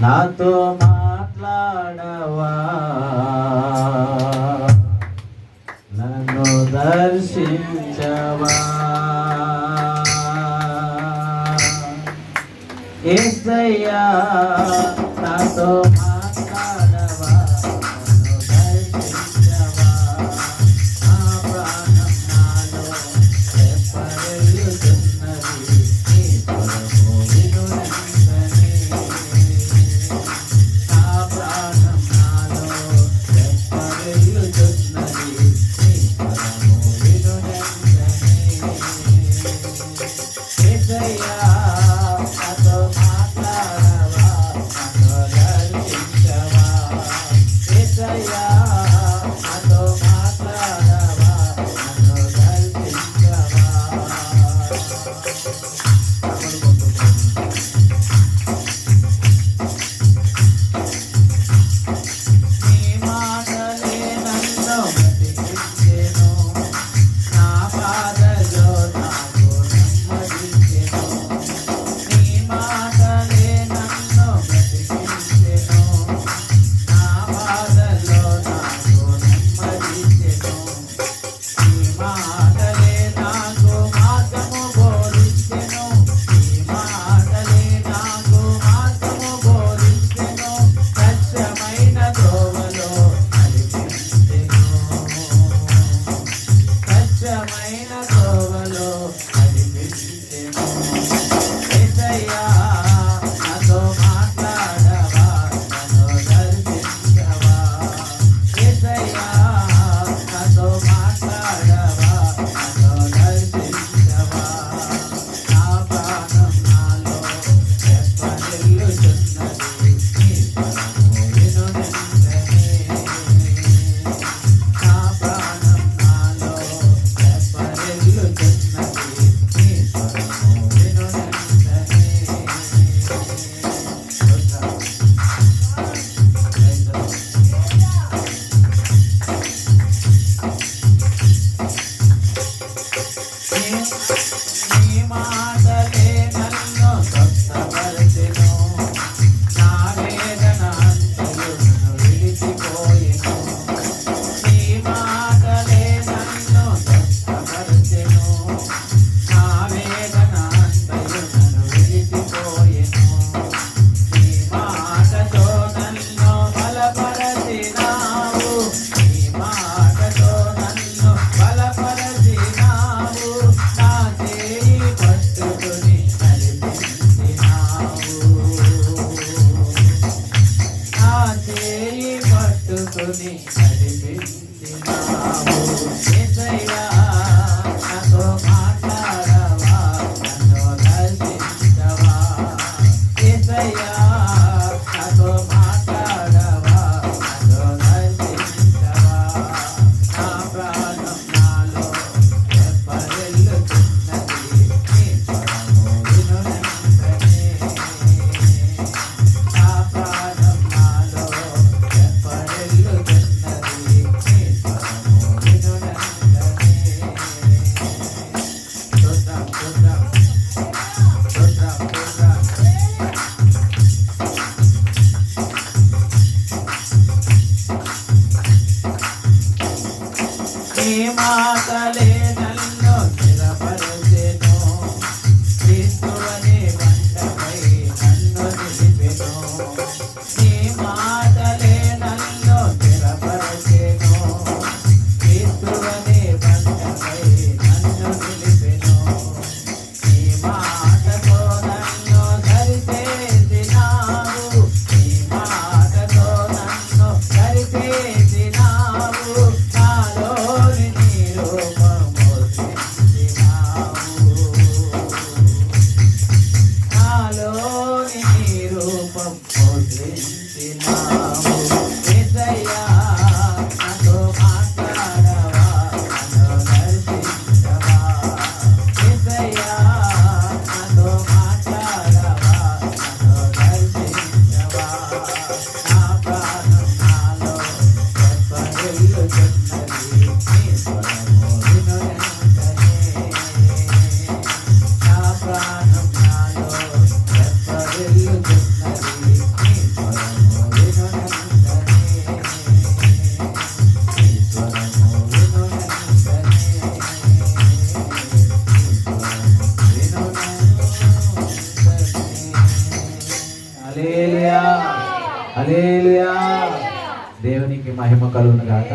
నాతో మాట్లాడవా? నన్ను దర్శించవా? ఏసయ్యా నాతో Yeah. ఆయన కోవలో Tchau. ಮಾತಲೆ प्रेम के नाम అలేలియా దేవునికి మహిమ కలుగును గాక